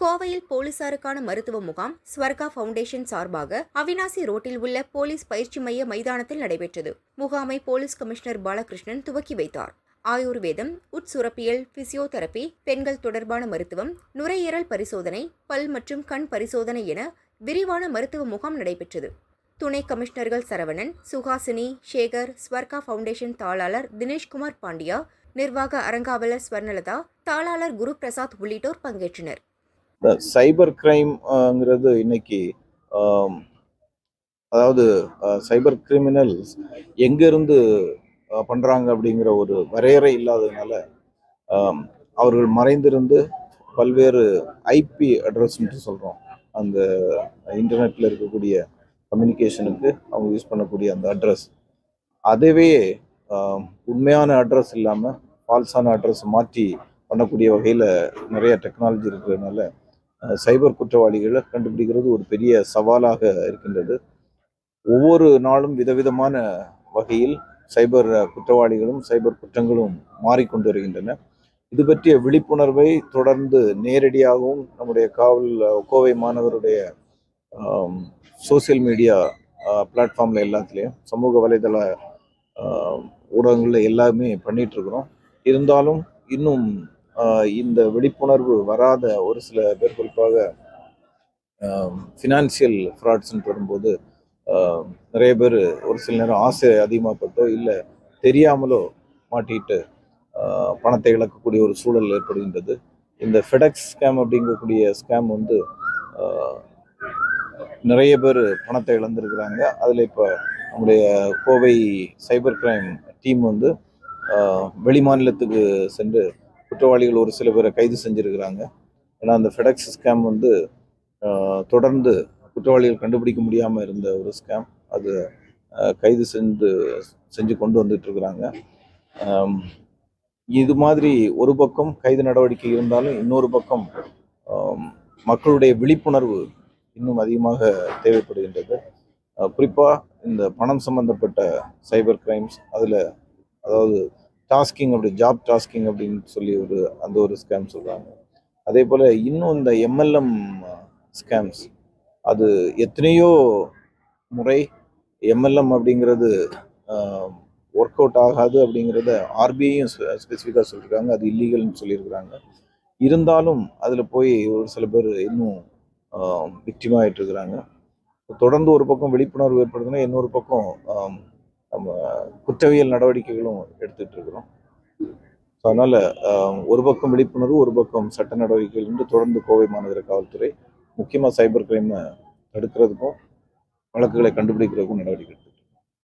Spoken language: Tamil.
கோவையில் போலீசாருக்கான மருத்துவ முகாம் ஸ்வர்கா ஃபவுண்டேஷன் சார்பாக அவினாசி ரோட்டில் உள்ள போலீஸ் பயிற்சி மைய மைதானத்தில் நடைபெற்றது. முகாமை போலீஸ் கமிஷனர் பாலகிருஷ்ணன் துவக்கி வைத்தார். ஆயுர்வேதம் உட்சுரப்பியல் பிசியோதெரபி பெண்கள் தொடர்பான மருத்துவம் நுரையீரல் பரிசோதனை பல் மற்றும் கண் பரிசோதனை என விரிவான மருத்துவ முகாம் நடைபெற்றது. துணை கமிஷனர்கள் சரவணன் சுஹாசினி சேகர் ஸ்வர்கா ஃபவுண்டேஷன் தாளாளர் தினேஷ்குமார் பாண்டியா நிர்வாக அரங்காவலர் ஸ்வர்ணலதா தாளாளர் குரு பிரசாத் உள்ளிட்டோர் பங்கேற்றனர். இந்த சைபர் கிரைம்ங்கிறது இன்னைக்கு அதாவது சைபர் கிரிமினல்ஸ் எங்கேருந்து பண்ணுறாங்க அப்படிங்கிற ஒரு வரையறை இல்லாததுனால அவர்கள் மறைந்திருந்து பல்வேறு ஐபி அட்ரஸ்ன்ட்டு சொல்கிறோம் அந்த இன்டர்நெட்டில் இருக்கக்கூடிய கம்யூனிகேஷனுக்கு அவங்க யூஸ் பண்ணக்கூடிய அந்த அட்ரஸ். அதுவே உண்மையான அட்ரஸ் இல்லாமல் ஃபால்ஸான அட்ரஸ் மாற்றி பண்ணக்கூடிய வகையில் நிறைய டெக்னாலஜி இருக்கிறதுனால சைபர் குற்றவாளிகளை கண்டுபிடிக்கிறது ஒரு பெரிய சவாலாக இருக்கின்றது. ஒவ்வொரு நாளும் விதவிதமான வகையில் சைபர் குற்றவாளிகளும் சைபர் குற்றங்களும் மாறிக்கொண்டு வருகின்றன. இது பற்றிய விழிப்புணர்வை தொடர்ந்து நேரடியாகவும் நம்முடைய காவல் கோவை மாணவருடைய சோசியல் மீடியா பிளாட்ஃபார்மில் எல்லாத்துலேயும் சமூக வலைதள ஊடகங்களில் எல்லாமே பண்ணிகிட்ருக்குறோம் இருக்கிறோம். இருந்தாலும் இன்னும் இந்த விழிப்புணர்வு வராத ஒரு சில பேர் குறிப்பாக ஃபினான்சியல் ஃப்ராட்ஸ்ன்னு வரும்போது நிறைய பேர் ஒரு சில நேரம் ஆசை அதிகமாகப்பட்டோ இல்லை தெரியாமலோ மாட்டிட்டு பணத்தை இழக்கக்கூடிய ஒரு சூழல் ஏற்படுகின்றது. இந்த ஃபெடெக்ஸ் ஸ்கேம் அப்படிங்கக்கூடிய ஸ்கேம் வந்து நிறைய பேர் பணத்தை இழந்திருக்கிறாங்க. அதில் இப்போ நம்முடைய கோவை சைபர் கிரைம் டீம் வந்து வெளிமாநிலத்துக்கு சென்று குற்றவாளிகள் ஒரு சில பேரை கைது செஞ்சுருக்கிறாங்க. ஏன்னா அந்த ஃபெடெக்ஸ் ஸ்கேம் வந்து தொடர்ந்து குற்றவாளிகள் கண்டுபிடிக்க முடியாமல் இருந்த ஒரு ஸ்கேம் அது கைது செஞ்சு செஞ்சு கொண்டு வந்துட்டுருக்குறாங்க இது மாதிரி ஒரு பக்கம் கைது நடவடிக்கை இருந்தாலும் இன்னொரு பக்கம் மக்களுடைய விழிப்புணர்வு இன்னும் அதிகமாக தேவைப்படுகின்றது. குறிப்பாக இந்த பணம் சம்பந்தப்பட்ட சைபர் கிரைம்ஸ் அதில் அதாவது டாஸ்கிங் அப்படி ஜாப் டாஸ்கிங் அப்படின்னு சொல்லி ஒரு அந்த ஒரு ஸ்கேம் சொல்கிறாங்க அதே போல் இன்னும் இந்த எம்எல்எம் ஸ்கேம்ஸ் அது எத்தனையோ முறை எம்எல்எம் அப்படிங்கிறது ஒர்க் அவுட் ஆகாது அப்படிங்கிறத ஆர்பிஐயும் ஸ்பெசிஃபிக்காக சொல்லியிருக்காங்க அது இல்லீகல்னு சொல்லியிருக்கிறாங்க. இருந்தாலும் அதில் போய் ஒரு சில பேர் இன்னும் விக்டிமாகிட்டு இருக்கிறாங்க. தொடர்ந்து ஒரு பக்கம் விழிப்புணர்வு ஏற்படுதுன்னா இன்னொரு பக்கம் நம்ம குற்றவியல் நடவடிக்கைகளும் எடுத்துட்டு இருக்கிறோம். ஸோ அதனால ஒரு பக்கம் விழிப்புணர்வு ஒரு பக்கம் சட்ட நடவடிக்கைகள் என்று தொடர்ந்து கோவை மாநகர காவல்துறை முக்கியமாக சைபர் கிரைமை தடுக்கிறதுக்கும் வழக்குகளை கண்டுபிடிக்கிறதுக்கும் நடவடிக்கை